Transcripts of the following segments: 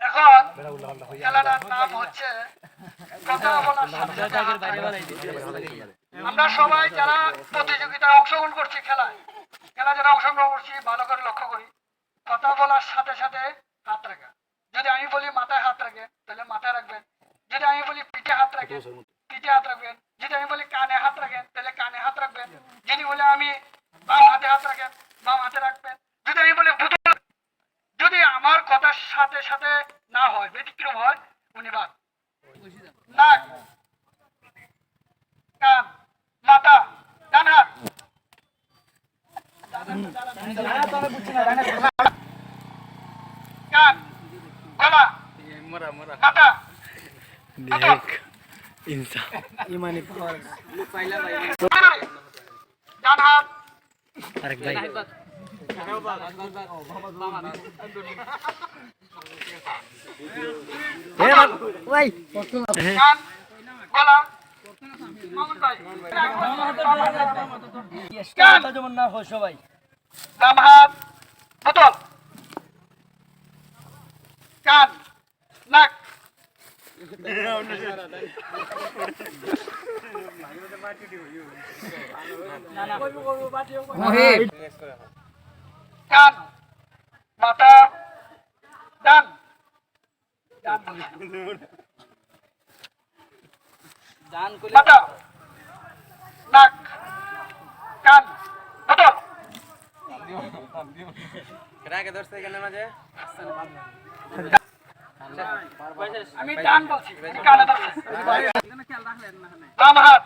এখন খেলাটার নাম হচ্ছে কথা বলার সাথে সাথে হাত রাখা। আমরা সবাই যারা প্রতিযোগিতায় অংশগ্রহণ করছি খেলায় খেলা যারা অংশগ্রহণ করছি ভালো করে লক্ষ্য করি কথা বলার সাথে সাথে হাত রাখা যদি আমি বলি মাথায় হাত রাখেন তাহলে মাথায় রাখবেন যদি আমি বলি পিঠে হাত রাখেন পিঠে হাত রাখবেন যদি আমি বলি কানে হাত রাখেন তাহলে কানে হাত রাখবেন যদি বলি আমি বাম হাতে হাত রাখেন বাম হাতে রাখবেন যদি আমি বলি বুতুল যদি আমার কথার সাথে না হয় ব্যতিক্রম হয় উনি বাদ। নাক কান। মাথা। ডান হাত। কান। গলা। মাথা। ডান হাত। কান ভাই। যেমন না হয় সবাই বাম হাত বোতল কান নাক কান মাথা ডান। ডান। দান করলে মাথা নাক কান বোতল আমি ডান বলছি কানে ধরছো। বাম হাত।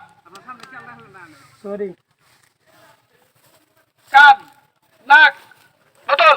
সরি কান নাক বোতল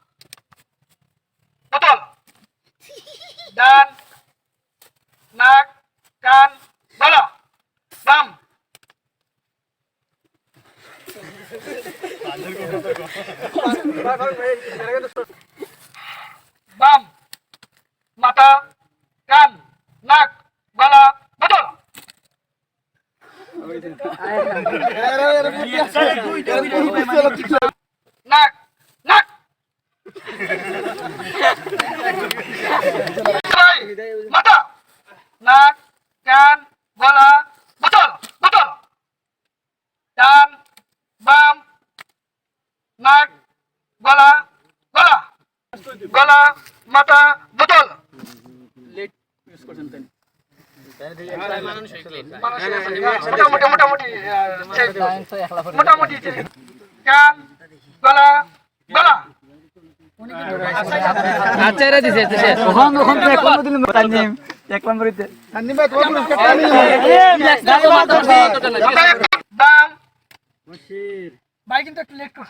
বাম মাথা কান নাক গলা বোতল নাক নাক। মাথা নাক কান গলা বোতল বোতল ডান বাম নাক গলা গলা গলা মাথা বোতল মোটামুটি মোটামুটি আহ, সেই মোটামুটি সেই কান গলা গলা আচ্ছা রে দিছে দিছে ওখান ওখান তো এক নম্বর দিলাম এক নম্বর দিতে ভাই তোমার পুরস্কার বাম ভাই কিন্তু একটু লেট করছ